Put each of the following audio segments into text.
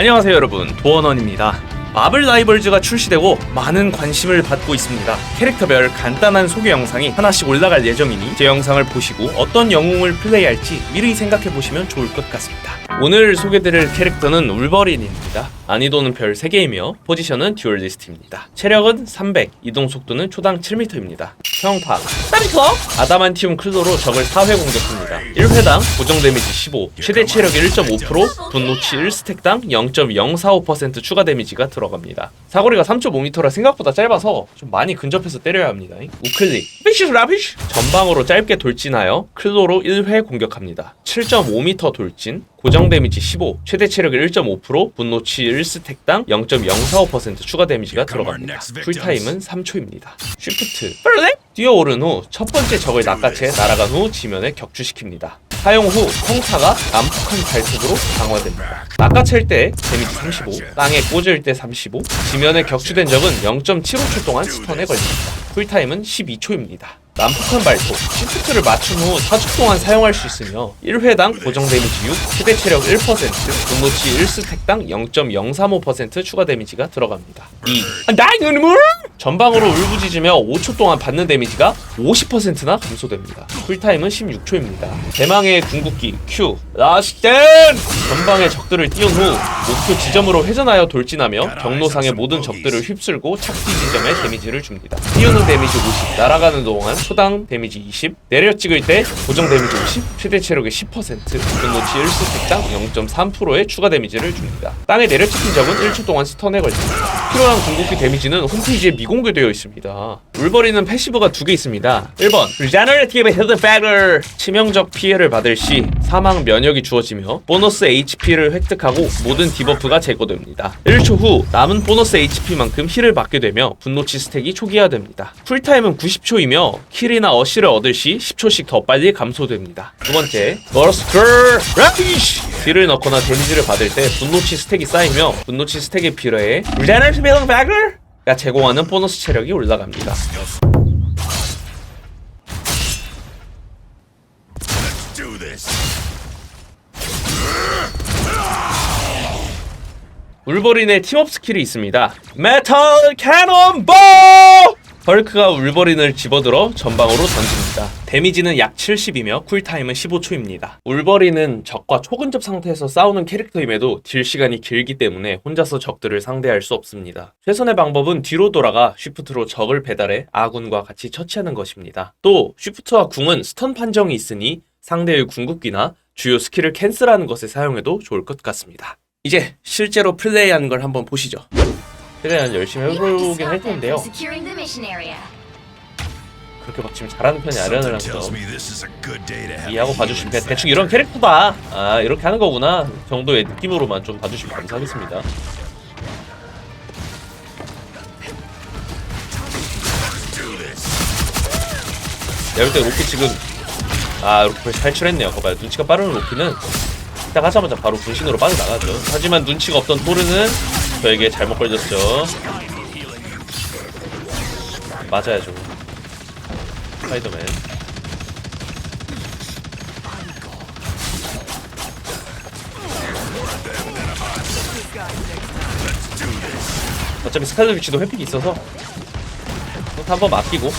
안녕하세요 여러분. 도원원입니다. 마블 라이벌즈가 출시되고 많은 관심을 받고 있습니다. 캐릭터별 간단한 소개 영상이 하나씩 올라갈 예정이니 제 영상을 보시고 어떤 영웅을 플레이할지 미리 생각해 보시면 좋을 것 같습니다. 오늘 소개드릴 캐릭터는 울버린입니다 난이도는 별 3개이며 포지션은 듀얼리스트입니다. 체력은 300 이동 속도는 초당 7m입니다. 평타 따리클럽 아다만티움 클로로 적을 4회 공격합니다. 1회당 고정 데미지 15 최대 체력 1.5% 분노치 1스택당 0.045% 추가 데미지가 들어갑니다. 사거리가 3.5m라 생각보다 짧아서 좀 많이 근접해서 때려야 합니다. 우클릭. 피쉬 라피쉬 전방으로 짧게 돌진하여 클로로 1회 공격합니다. 7.5m 돌진 고정 데미지 15, 최대 체력 1.5%, 분노치 1스택당 0.045% 추가 데미지가 들어갑니다. 쿨타임은 3초입니다. 쉬프트! 뛰어오른 후 첫 번째 적을 낚아채 날아간 후 지면에 격추시킵니다. 사용 후 평타가 난폭한 발톱으로 강화됩니다. 낚아챌 때 데미지 35, 땅에 꽂을 때 35, 지면에 격추된 적은 0.75초 동안 스턴에 걸립니다. 쿨타임은 12초입니다. 난폭한 발톱, 시프트를 맞춘 후 4초 동안 사용할 수 있으며 1회당 고정 데미지 6, 최대 체력 1%, 분노치 1스택당 0.035% 추가 데미지가 들어갑니다. 2. 나이는 전방으로 울부짖으며 5초 동안 받는 데미지가 50%나 감소됩니다. 쿨타임은 16초입니다. 대망의 궁극기 Q 라스텐! 전방의 적들을 띄운 후 목표 지점으로 회전하여 돌진하며 경로상의 모든 적들을 휩쓸고 착지 지점에 데미지를 줍니다. 띄우는 데미지 50, 날아가는 동안 초당 데미지 20, 내려 찍을 때 고정 데미지 50, 최대 체력의 10%, 분노치 1스택당 0.3%의 추가 데미지를 줍니다. 땅에 내려 찍힌 적은 1초 동안 스턴에 걸립니다. 필요한 궁극기 데미지는 홈페이지에 미공개되어 있습니다. 울버린은 패시브가 두 개 있습니다. 1번 Regenerative Health Factor 치명적 피해를 받을 시 사망 면역이 주어지며 보너스 HP를 획득하고 모든 디버프가 제거됩니다. 1초 후 남은 보너스 HP만큼 힐을 받게 되며 분노치 스택이 초기화됩니다. 쿨타임은 90초이며 킬이나 어시를 얻을 시 10초씩 더 빨리 감소됩니다. 두 번째 버스터 라피쉬 딜을 넣거나 데미지를 받을 때 분노치 스택이 쌓이며 분노치 스택에 비례해 Regenerative Health Factor가 제공하는 보너스 체력이 올라갑니다. 울버린의 팀업 스킬이 있습니다. 메탈 캐논볼! 헐크가 울버린을 집어들어 전방으로 던집니다. 데미지는 약 70이며 쿨타임은 15초입니다. 울버린은 적과 초근접 상태에서 싸우는 캐릭터임에도 딜 시간이 길기 때문에 혼자서 적들을 상대할 수 없습니다. 최선의 방법은 뒤로 돌아가 쉬프트로 적을 배달해 아군과 같이 처치하는 것입니다. 또 쉬프트와 궁은 스턴 판정이 있으니 상대의 궁극기나 주요 스킬을 캔슬하는 것에 사용해도 좋을 것 같습니다. 이제 실제로 플레이하는 걸 한번 보시죠. 최대한 열심히 해보긴 할 텐데요. 그렇게 막 지금 잘하는 편이 아니라는 have. 이해하고 봐주시면 그냥 대충 이런 캐릭터다. 아 이렇게 하는 거구나 정도의 느낌으로만 좀 봐주시면 감사하겠습니다. 내가 볼때 로키 지금 아 로키 벌써 탈출했네요. 거봐요 눈치가 빠른 로키는 딱 하자마자 바로 분신으로 빠져나가죠. 하지만 눈치가 없던 토르는 저에게 잘못 걸렸죠. 맞아야죠. 스파이더맨. 어차피 스칼렛 위치도 회픽이 있어서 한번 맡기고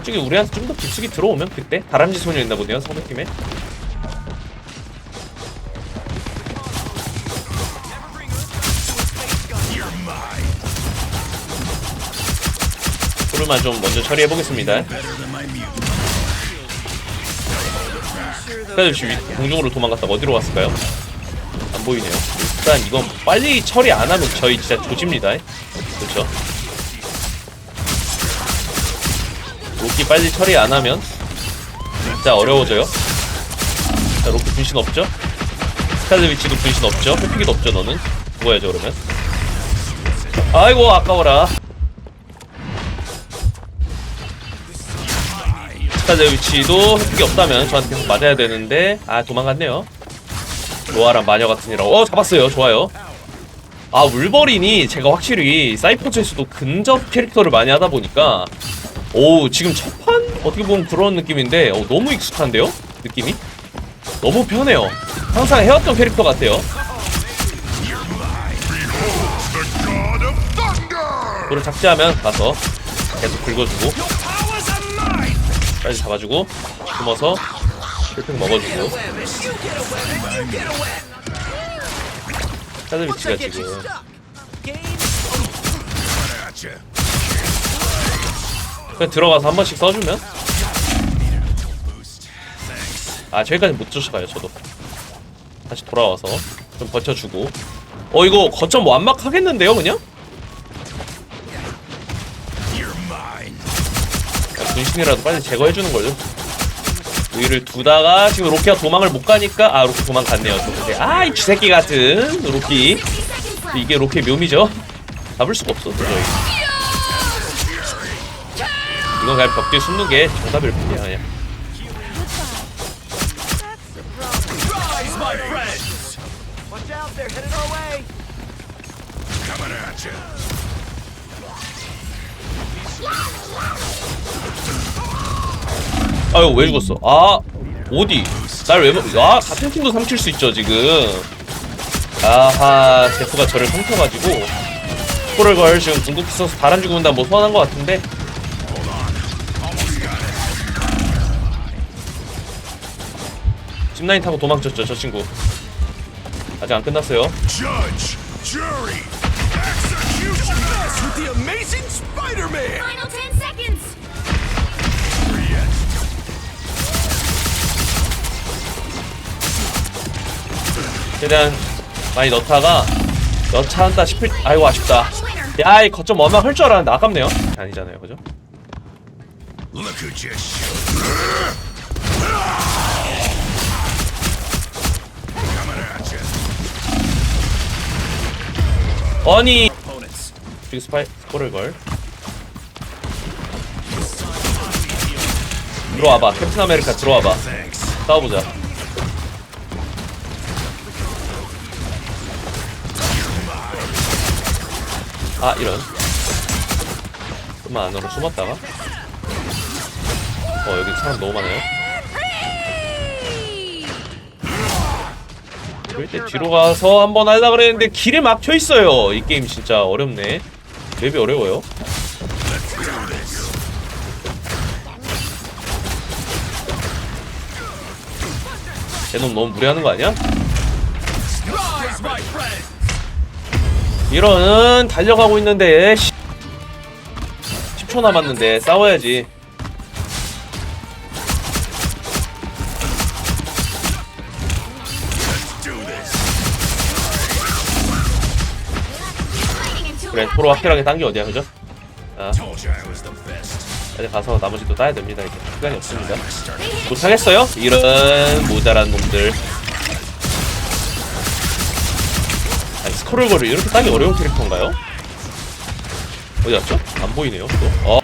저쪽에 우리한테 좀 더 깊숙이 들어오면 그때 다람쥐 소녀 있나 보네요 상대팀에 불만 좀 먼저 처리해 보겠습니다. 스카이드시 공중으로 도망갔다가 어디로 갔을까요? 안 보이네요. 일단 이건 빨리 처리 안 하면 저희 진짜 조집니다. 그렇죠? 로키 빨리 처리 안 하면 진짜 어려워져요. 자, 로키 분신 없죠? 스카이드 위치도 분신 없죠? 회피기도 없죠, 너는? 죽어야죠, 그러면. 아이고, 아까워라. 스타드 위치도 획득이 없다면 저한테 계속 맞아야 되는데 아 도망갔네요 로아랑 마녀 같은 이라고 어 잡았어요 좋아요 아 울버린이 제가 확실히 사이퍼즈에서도 근접 캐릭터를 많이 하다 보니까 오 지금 첫판 어떻게 보면 그런 느낌인데 어, 너무 익숙한데요? 느낌이? 너무 편해요 항상 해왔던 캐릭터 같아요! 돌을 착지하면 가서 계속 긁어주고! 빨리 잡아주고 숨어서 힐팩 먹어주고 사드비치가 지금 Gotcha. 그냥 들어가서 한 번씩 써주면? 아 저기까지 못 쫓아가요 저도. 다시 돌아와서 좀 버텨주고. 어 이거 거점 완막하겠는데요 그냥? 야, 분신이라도 빨리 제거해주는 걸요. 여기를 두다가 지금 로키가 도망을 못 가니까 아 로키 도망갔네요 아이 쥐새끼 같은 로키. 이게 로키의 묘미죠. 잡을 수가 없어 도저히 이건 그냥 벽 뒤에 숨는 게 정답일 뿐이야 그냥. 아유 왜 죽었어? 아 어디? 날왜 아 같은 팀도 삼킬 수 있죠 지금. 아하 제프가 저를 삼켜가지고. 스코를 걸 지금 궁극기 써서 바람 죽는다 뭐 소환한 것 같은데 짚라인 타고 도망쳤죠 저 친구 아직 안 끝났어요 Judge, jury, with the amazing Spider-Man! Final 10 seconds. 최대한 많이 넣다가 넣자 한다 싶을 아이고 아쉽다 야이 거점 워낙 할줄 알았는데 아깝네요 아니잖아요 그죠? Look who just showed 아니. 저기 스파이 스코를 걸. 들어와봐. 캡틴 아메리카 들어와봐. 싸워보자. 아 이런. 좀만 안으로 숨었다가. 어 여기 사람 너무 많아요 그럴 때 뒤로 가서 한번 하려 그랬는데 길에 막혀 있어요. 이 게임 진짜 어렵네. 맵이 어려워요. 쟤놈 너무 무리하는 거 아니야? 이런 달려가고 있는데 10초 남았는데 싸워야지 토로 확실하게 딴게 어디야 그죠? 자 best. 빨리 가서 나머지도 따야 됩니다 이제 시간이 없습니다 못하겠어요? 이런 모자란 놈들 아니 스크롤거를 이렇게 따기 어려운 캐릭터인가요? 어디 갔죠? 안 보이네요 또 어.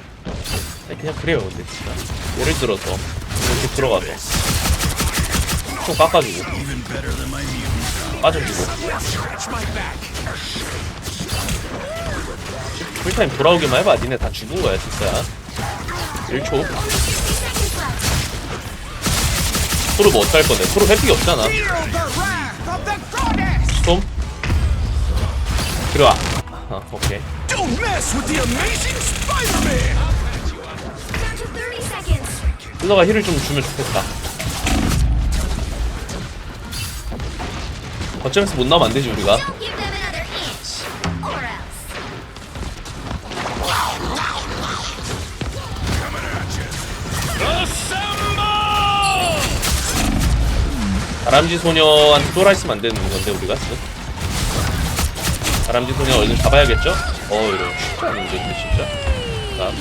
아니 그냥 그래요 근데 진짜 예를 들어서 이렇게 들어가서 총 깎아주고. 빠져주고. 풀타임 돌아오기만 해봐. 니네 다 죽은 거야 진짜. 1초. 토르 뭐 어떡할 건데? 토르 회픽이 없잖아. 좀. 들어와. 아, 오케이. Don't mess with the amazing Spider-Man! Down to 30 seconds. 힐러가 힐을 좀 주면 좋겠다. 거점에서 못 나오면 안 되지 우리가 다람쥐 소녀한테 쫄아 있으면 안 되는 건데 우리가 지금 다람쥐 소녀 얼른 잡아야겠죠? 어 이거 쉽지 않은데 근데 진짜 자.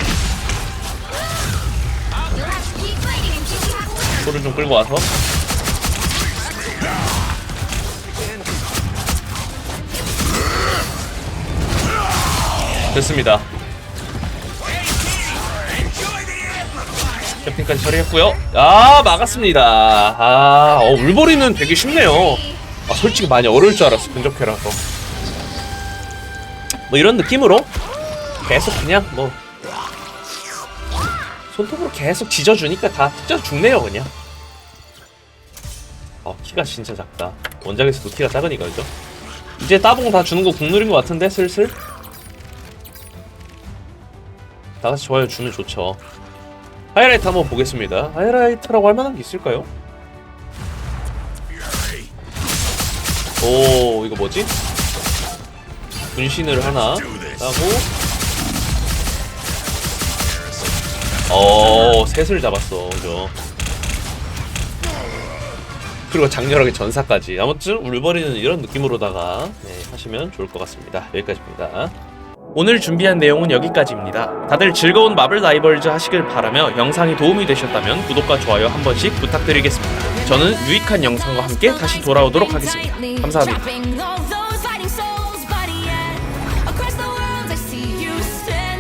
소를 좀 끌고 와서 됐습니다 캠핑까지 처리했고요. 아 막았습니다. 아 어, 울버리는 되게 쉽네요. 아 솔직히 많이 어려울 줄 알았어 근접해라서 뭐 이런 느낌으로 계속 그냥 뭐 손톱으로 계속 짖어주니까 다 찢어 죽네요 그냥. 어 키가 진짜 작다. 원작에서도 키가 작으니까 그죠? 이제 따봉 다 주는 거 국룰인 것 같은데 슬슬? 다 같이 좋아요 주면 좋죠 하이라이트 한번 보겠습니다. 하이라이트라고 할 만한 게 있을까요? 오 이거 뭐지? 분신을 하나 하고. 어 셋을 잡았어 그죠? 그리고 장렬하게 전사까지. 아무튼 울버리는 이런 느낌으로다가 네, 하시면 좋을 것 같습니다. 여기까지입니다 오늘 준비한 내용은 여기까지입니다. 다들 즐거운 마블 라이벌즈 하시길 바라며 영상이 도움이 되셨다면 구독과 좋아요 한 번씩 부탁드리겠습니다. 저는 유익한 영상과 함께 다시 돌아오도록 하겠습니다. 감사합니다